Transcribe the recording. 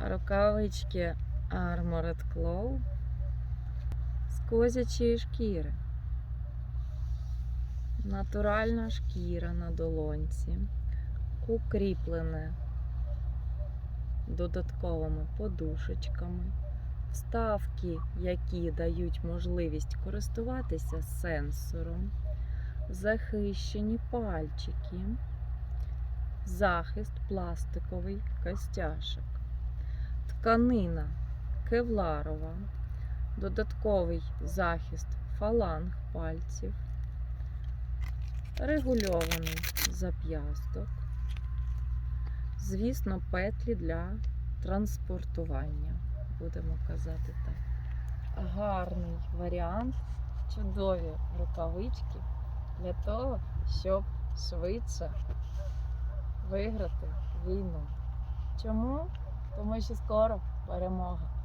Рукавички Armored Claw з козячої шкіри. Натуральна шкіра на долонці, укріплене додатковими подушечками, вставки, які дають можливість користуватися сенсором, захищені пальчики, захист пластиковий костяшок, тканина кевларова, додатковий захист фаланг пальців, регульований зап'ясток, звісно, петлі для транспортування, будемо казати так. Гарний варіант, чудові рукавички для того, щоб швидше виграти війну. Чому? Тому що скоро перемога.